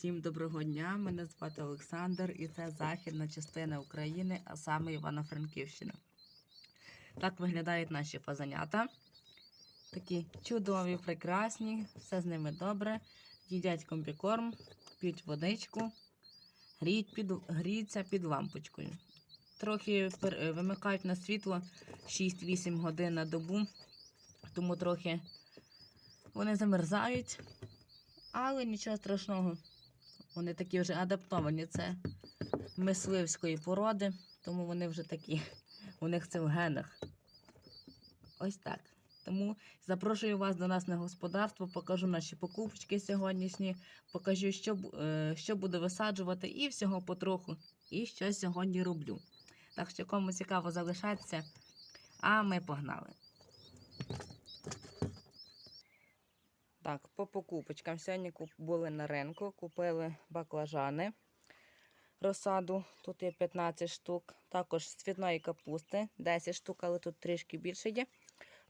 Всім доброго дня! Мене звати Олександр і це західна частина України, а саме Івано-Франківщина. Так виглядають наші фазанята. Такі чудові, прекрасні, все з ними добре. Їдять комбікорм, п'ють водичку, гріють під, гріються під лампочкою. Трохи е, вимикають на світло 6-8 годин на добу, тому трохи вони замерзають, але нічого страшного. Вони такі вже адаптовані. Це мисливської породи, тому вони вже такі. У них це в генах. Ось так. Тому запрошую вас до нас на господарство, покажу наші покупочки сьогоднішні, покажу, що, е, що буду висаджувати, і всього потроху, і що сьогодні роблю. Так що, кому цікаво залишатися, а ми погнали. Так, по покупочкам. Сьогодні були на ринку, купили баклажани. Розсаду, тут є 15 штук. Також з цвітної капусти 10 штук, але тут трішки більше є.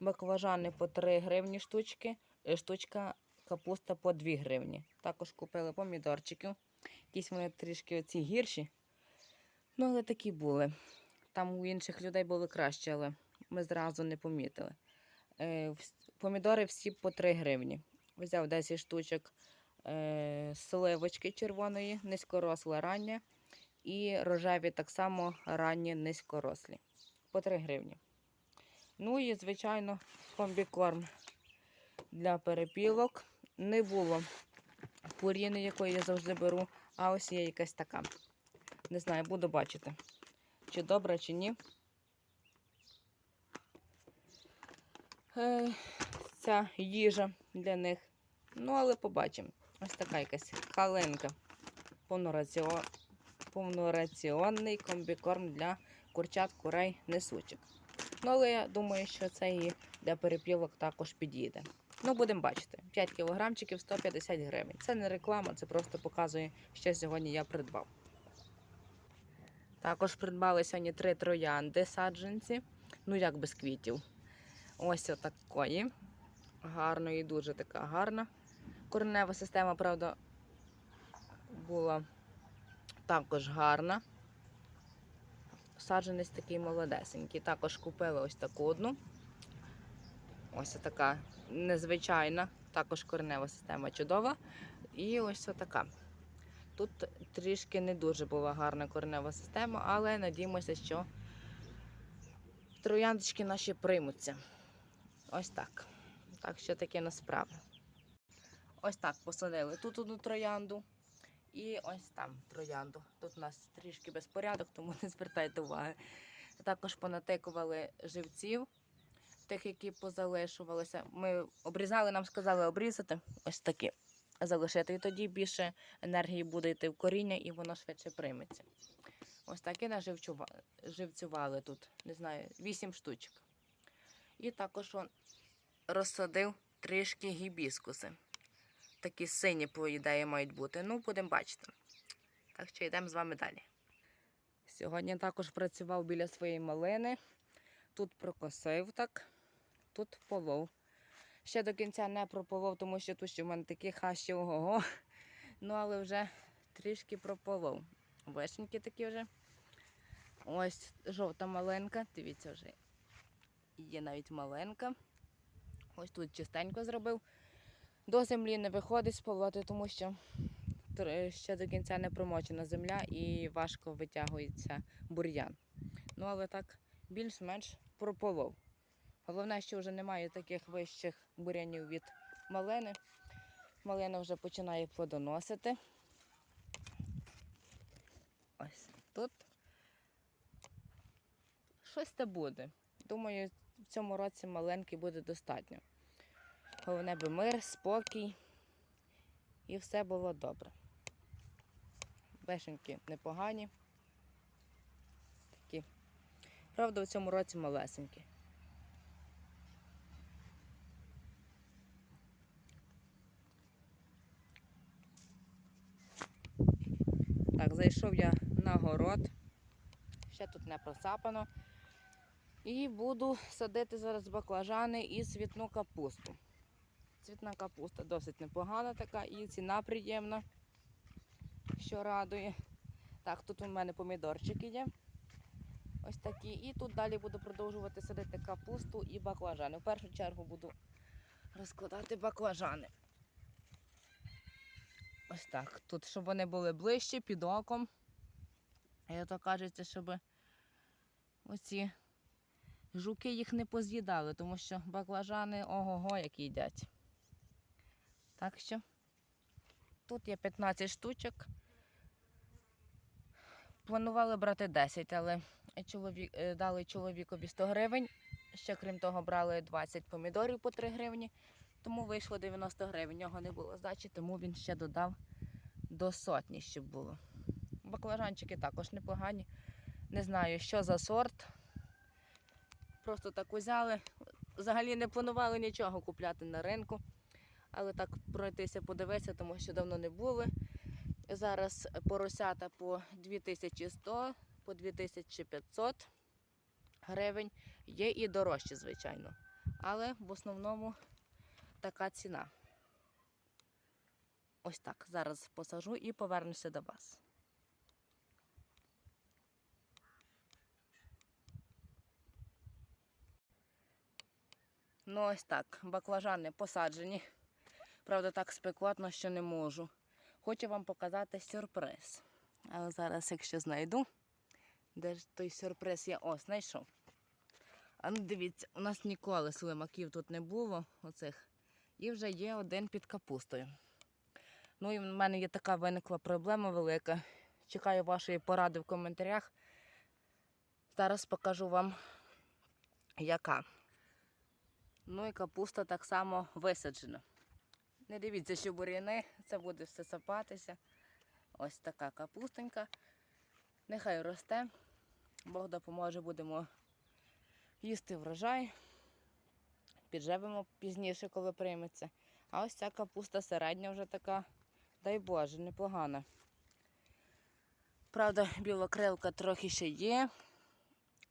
Баклажани по 3 гривні штучки, е, штучка капуста по 2 гривні. Також купили помідорчиків. Якісь вони трішки оці гірші. Ну, але такі були. Там у інших людей були краще, але ми зразу не помітили. Е, Помідори всі по 3 гривні. Взяв 10 штучок е, сливочки червоної, низькоросла рання. І рожеві так само ранні низькорослі. По 3 гривні. Ну і, звичайно, комбікорм для перепілок. Не було пуріни, якої я завжди беру, а ось є якась така. Не знаю, буду бачити, чи добре, чи ні. Е, ця їжа для них. Ну, але побачимо. Ось така якась калинка. Повнораціон... Повнораціонний комбікорм для курчат, курей, несучок. Ну, але я думаю, що це і для перепілок також підійде. Ну, будемо бачити. 5 кілограмчиків 150 гривень. Це не реклама, це просто показує, що сьогодні я придбав. Також придбали сьогодні три троянди саджанці. Ну, як без квітів. Ось отакої. Гарної, дуже така гарна. Коренева система, правда, була також гарна. Саджанець такий молодесенький. Також купили ось таку одну. Ось така незвичайна, також коренева система чудова. І ось така. Тут трішки не дуже була гарна коренева система, але надіємося, що трояндочки наші приймуться. Ось так. Так що таке насправді. Ось так посадили тут одну троянду і ось там троянду. Тут у нас трішки безпорядок, тому не звертайте уваги. Також понатикували живців, тих, які позалишувалися. Ми обрізали, нам сказали обрізати ось такі залишити. І тоді більше енергії буде йти в коріння і воно швидше прийметься. Ось так і наживчува- живцювали тут, не знаю, 8 штучок. І також он розсадив трішки гібіскуси. Такі сині, по ідеї, мають бути. Ну, будемо бачити. Так що йдемо з вами далі. Сьогодні також працював біля своєї малини. Тут прокосив так, тут полов. Ще до кінця не прополов, тому що тут ще в мене такі хащі ого-го. Ну, але вже трішки прополов. Вишеньки такі вже. Ось жовта малинка. Дивіться вже. Є навіть маленька. Ось тут чистенько зробив. До землі не виходить сполоти, тому що ще до кінця не промочена земля і важко витягується бур'ян. Ну, але так більш-менш прополов. Головне, що вже немає таких вищих бурянів від малини. Малина вже починає плодоносити. Ось тут щось те буде. Думаю, в цьому році маленький буде достатньо. Головне би мир, спокій і все було добре. Вишеньки непогані. Такі. Правда, в цьому році малесенькі. Так, зайшов я на город. Ще тут не просапано. І буду садити зараз баклажани і цвітну капусту. Цвітна капуста досить непогана така і ціна приємна. що радує. Так, тут у мене помідорчики є. Ось такі. І тут далі буду продовжувати садити капусту і баклажани. В першу чергу буду розкладати баклажани. Ось так. Тут, щоб вони були ближче, під оком. І то кажеться, щоб оці жуки їх не поз'їдали, тому що баклажани ого-го як їдять. Так що тут є 15 штучок. Планували брати 10, але чоловік, е, дали чоловікові 100 гривень. Ще крім того, брали 20 помідорів по 3 гривні, тому вийшло 90 гривень. У нього не було здачі, тому він ще додав до сотні, щоб було. Баклажанчики також непогані. Не знаю, що за сорт. Просто так узяли. Взагалі не планували нічого купляти на ринку, але так пройтися, подивитися, тому що давно не були. Зараз поросята по 2100, по 2500 гривень. Є і дорожчі, звичайно. Але в основному така ціна. Ось так. Зараз посажу і повернуся до вас. Ну, ось так. Баклажани посаджені. Правда, так спекотно, що не можу. Хочу вам показати сюрприз. Але зараз, якщо знайду, де ж той сюрприз я ось знайшов. А ну дивіться, у нас ніколи слимаків тут не було, оцих. І вже є один під капустою. Ну і в мене є така виникла проблема велика. Чекаю вашої поради в коментарях. Зараз покажу вам, яка. Ну і капуста так само висаджена. Не дивіться, що бур'яни, це буде все сапатися. Ось така капустонька. Нехай росте. Бог допоможе, будемо їсти врожай. Підживемо пізніше, коли прийметься. А ось ця капуста середня вже така, дай Боже, непогана. Правда, білокрилка трохи ще є,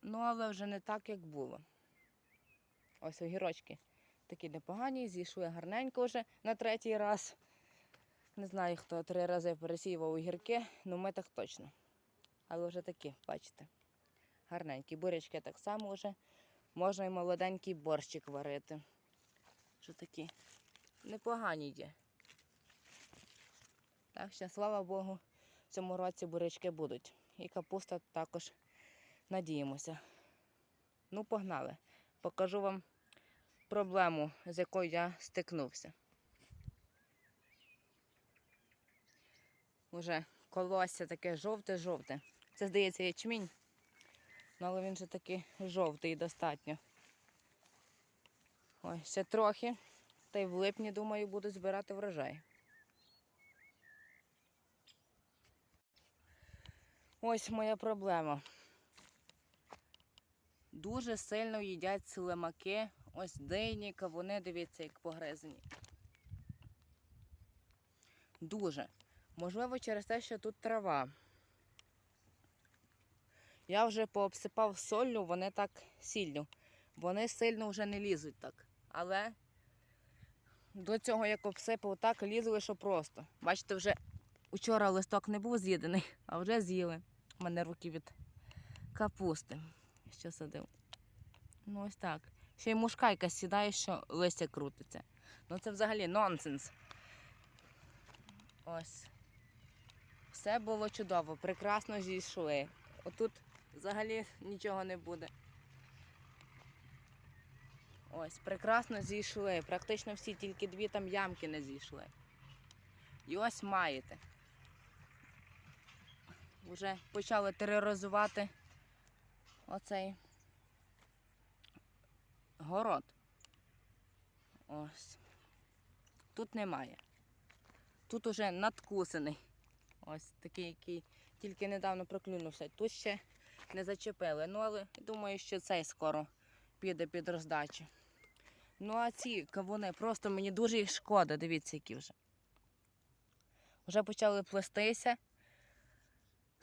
ну але вже не так, як було. Ось огірочки такі непогані, зійшли гарненько вже на третій раз. Не знаю, хто три рази пересіював огірки, ну ми так точно. Але вже такі, бачите, гарненькі. Бурячки так само вже. Можна і молоденький борщик варити. Що такі непогані є. Так що, слава Богу, в цьому році бурячки будуть. І капуста також надіємося. Ну, погнали. Покажу вам проблему, з якою я стикнувся. Уже колосся таке жовте-жовте. Це, здається, ячмінь. Ну, але він же такий жовтий достатньо. Ой, ще трохи. Та й в липні, думаю, буду збирати врожай. Ось моя проблема. Дуже сильно їдять слимаки. Ось дині, кавуни, дивіться, як погризані. Дуже. Можливо, через те, що тут трава. Я вже пообсипав солью, вони так сіллю. Вони сильно вже не лізуть так. Але до цього, як обсипав, так лізли, що просто. Бачите, вже вчора листок не був з'їдений, а вже з'їли. У мене руки від капусти, що садив. Ну ось так. Ще й мушка якась сідає, що листя крутиться. Ну це взагалі нонсенс. Ось. Все було чудово, прекрасно зійшли. Отут взагалі нічого не буде. Ось, прекрасно зійшли. Практично всі, тільки дві там ямки не зійшли. І ось маєте. Вже почали тероризувати оцей город. Ось. Тут немає. Тут уже надкусений. Ось такий, який тільки недавно проклюнувся. Тут ще не зачепили. Ну, але думаю, що цей скоро піде під роздачу. Ну, а ці кавуни, просто мені дуже їх шкода, дивіться, які вже. Вже почали плестися,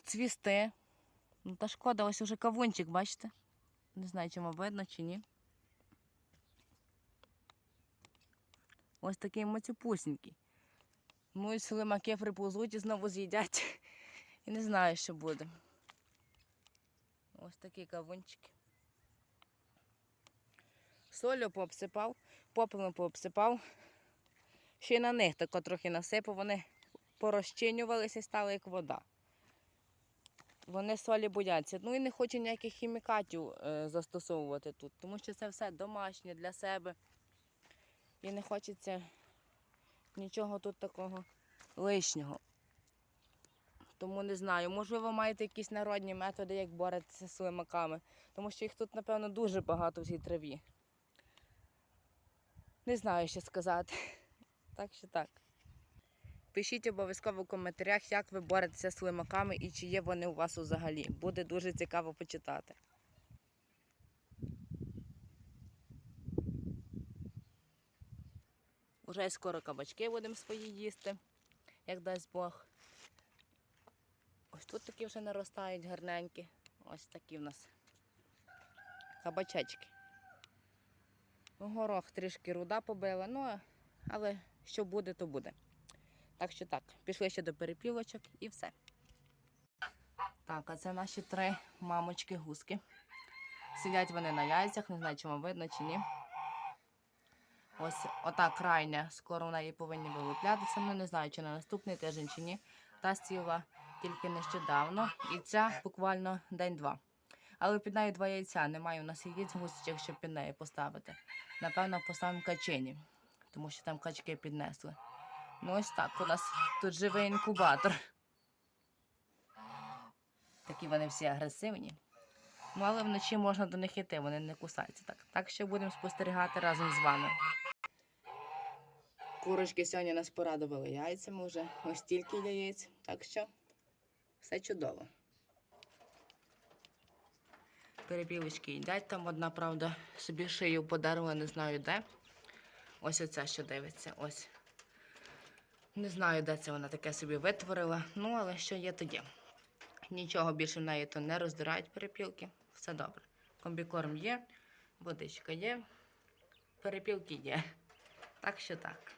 цвісти. Ну, та шкода, ось уже кавунчик, бачите? Не знаю, чи вам видно, чи ні. Ось такий мацюпусінький. Ну і слимаки приповзуть і знову з'їдять. І не знаю, що буде. Ось такі кавунчики. Солью пообсипав, попелом пообсипав. Ще й на них тако трохи насипав, вони порозчинювалися і стали як вода. Вони солі бояться. Ну і не хочу ніяких хімікатів е, застосовувати тут, тому що це все домашнє для себе. І не хочеться нічого тут такого лишнього. Тому не знаю, можливо, маєте якісь народні методи, як боротися з слимаками, тому що їх тут, напевно, дуже багато в цій траві. Не знаю, що сказати. Так що так. Пишіть обов'язково в коментарях, як ви боретеся з слимаками і чи є вони у вас взагалі. Буде дуже цікаво почитати. Уже скоро кабачки будемо свої їсти, як дасть Бог. Ось тут такі вже наростають гарненькі. Ось такі в нас кабачечки. Горох трішки руда побила, ну але що буде, то буде. Так що так, пішли ще до перепілочок і все. Так, а це наші три мамочки-гуски. Сидять вони на яйцях, не знаю, чи вам видно чи ні. Ось ота крайня, скоро в неї повинні вилуплятися. Ну не знаю, чи на наступний тиждень, чи ні. Та сіла тільки нещодавно, і ця буквально день-два. Але під нею два яйця. Немає у нас яєць гусячих, щоб під неї поставити. Напевно, поставимо качині, тому що там качки піднесли. Ну ось так, у нас тут живий інкубатор. Такі вони всі агресивні. Але вночі можна до них йти, вони не кусаються. Так, так що будемо спостерігати разом з вами. Курочки сьогодні нас порадували яйцями вже. Ось стільки яєць. Так що все чудово. Перепілочки їдять. Там одна, правда, собі шию подарила, не знаю де. Ось оця, що дивиться. Ось. Не знаю, де це вона таке собі витворила. Ну, але що є, то є. Нічого більше в неї то не роздирають перепілки. Все добре. Комбікорм є, водичка є, перепілки є. Так що так.